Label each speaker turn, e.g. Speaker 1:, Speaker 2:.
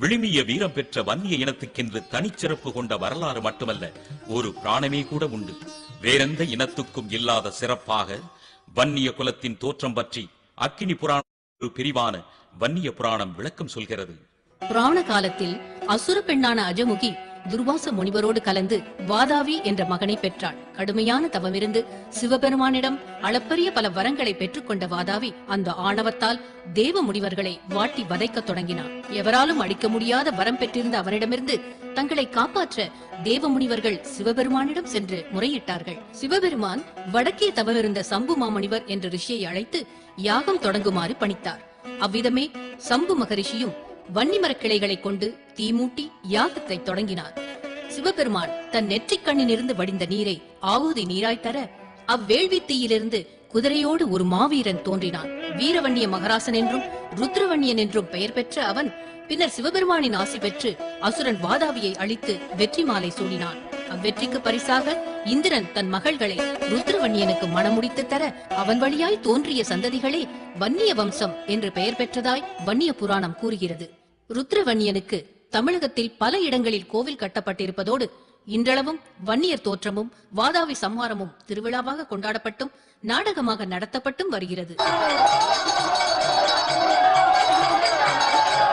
Speaker 1: விழுமிய வீரம் பெற்ற வன்னிய இனத்துக்கென்று தனிச்சிறப்பு கொண்ட வரலாறு மட்டுமல்ல ஒரு பிராணமே கூட உண்டு. வேறெந்த இனத்துக்கும் இல்லாத சிறப்பாக வன்னிய குலத்தின் தோற்றம் பற்றி அக்கினி புராணம் ஒரு பிரிவான வன்னிய புராணம் விளக்கம் சொல்கிறது.
Speaker 2: புராண காலத்தில் அசுர பெண்ணான அஜமுகி துர்வாச முனிவரோடு கலந்து வாதாவி என்ற மகனை பெற்றாள். கடுமையான தவமிருந்து சிவபெருமானிடம் அளப்பரிய பல வரங்களை பெற்றுக்கொண்ட வாதாவி அந்த ஆணவத்தால் தேவ முனிவர்களை வாட்டி வதைக்கத் தொடங்கினான். எவராலும் அடிக்க முடியாத வரம் பெற்றிருந்த அவரிடமிருந்து தங்களை காப்பாற்ற தேவ முனிவர்கள் சிவபெருமானிடம் சென்று முறையிட்டார்கள். சிவபெருமான் வடக்கே தவமிருந்த சம்பு மாமுனிவர் என்ற ரிஷியை அழைத்து யாகம் தொடங்குமாறு பணித்தார். அவ்விதமே சம்பு மகரிஷியும் வன்னிமரக் கிளைகளைக் கொண்டு தீமூட்டி யாகத்தை தொடங்கினார். சிவபெருமான் தன் நெற்றிக் கண்ணிலிருந்து வடிந்த நீரை ஆகுதி நீராய் தர அவ்வேள்வி தீயிலிருந்து குதிரையோடு ஒரு மாவீரன் தோன்றினான். வீரவன்னிய மகராசன் என்றும் ருத்ரவண்ணியன் என்றும் பெயர் பெற்ற அவன் பின்னர் சிவபெருமானின் ஆசி பெற்று அசுரன் வாதாவியை அழித்து வெற்றி மாலை சூடினான். அவ்வெற்றிக்கு பரிசாக இந்திரன் தன் மகள்களை ருத்ரவண்ணியனுக்கு மணமுடித்து தர அவன் வழியாய் தோன்றிய சந்ததிகளே வன்னிய வம்சம் என்று பெயர் பெற்றதாய் வன்னிய புராணம் கூறுகிறது. ருத்ரவன்னியனுக்கு தமிழகத்தில் பல இடங்களில் கோவில் கட்டப்பட்டிருப்பதோடு இன்றளவும் வன்னியர் தோற்றமும் வாதாவி சம்மாரமும் திருவிழாவாக கொண்டாடப்பட்டும் நாடகமாக நடத்தப்பட்டும் வருகிறது.